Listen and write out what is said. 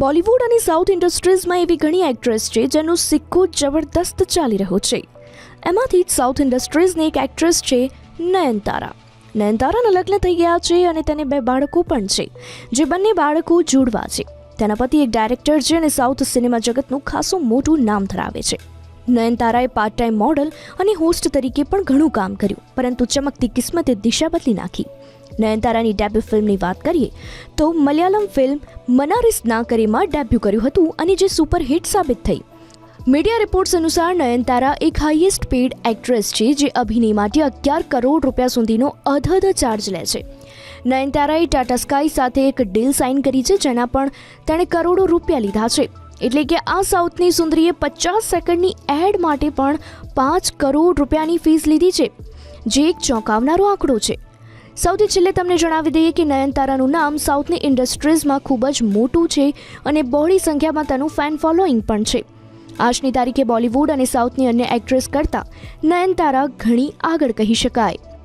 બોલિવૂડ અને સાઉથ ઇન્ડસ્ટ્રીઝમાં એવી ઘણી એક્ટ્રેસ છે જેનો સિક્કો જબરદસ્ત ચાલી રહ્યો છે. એમાંથી જ સાઉથ ઇન્ડસ્ટ્રીઝની એક એક્ટ્રેસ છે નયનતારા. નયનતારાના લગ્ન થઈ ગયા છે અને તેને બે બાળકો પણ છે, જે બંને બાળકો જોડવા છે. તેના પતિ એક ડાયરેક્ટર છે અને સાઉથ સિનેમા જગતનું ખાસું મોટું નામ ધરાવે છે. નયનતારાએ પાર્ટ ટાઈમ મોડલ અને હોસ્ટ તરીકે પણ ઘણું કામ કર્યું, પરંતુ ચમકતી કિસ્મતે દિશા બદલી નાખી. નયનતારાની ડેબ્યુ ફિલ્મની વાત કરીએ, તો મલયાલમ ફિલ્મ મનારિસ નાકરીમાં ડેબ્યુ કર્યું હતું અને જે સુપરહિટ સાબિત થઈ. મીડિયા રિપોર્ટ્સ અનુસાર નયનતારા એક હાઈએસ્ટ પેડ એક્ટ્રેસ છે, જે અભિનય માટે અગિયાર કરોડ રૂપિયા સુધીનો અધધ ચાર્જ લે છે. નયનતારાએ ટાટા સ્કાય સાથે એક ડીલ સાઇન કરી છે, જેના પણ તેણે કરોડો રૂપિયા લીધા છે. એટલે કે આ સાઉથની સુંદરીએ પચાસ સેકન્ડની એડ માટે પણ પાંચ કરોડ રૂપિયાની ફીસ લીધી છે, જે એક ચોંકાવનારો આંકડો છે. સૌથી છેલ્લે તમને જણાવી દઈએ કે નયનતારાનું નામ સાઉથની ઇન્ડસ્ટ્રીઝમાં ખૂબ જ મોટું છે અને બહોળી સંખ્યામાં તેનું ફેન ફોલોઈંગ પણ છે. આજની તારીખે બોલિવૂડ અને સાઉથની અન્ય એક્ટ્રેસ કરતાં નયનતારા ઘણી આગળ કહી શકાય.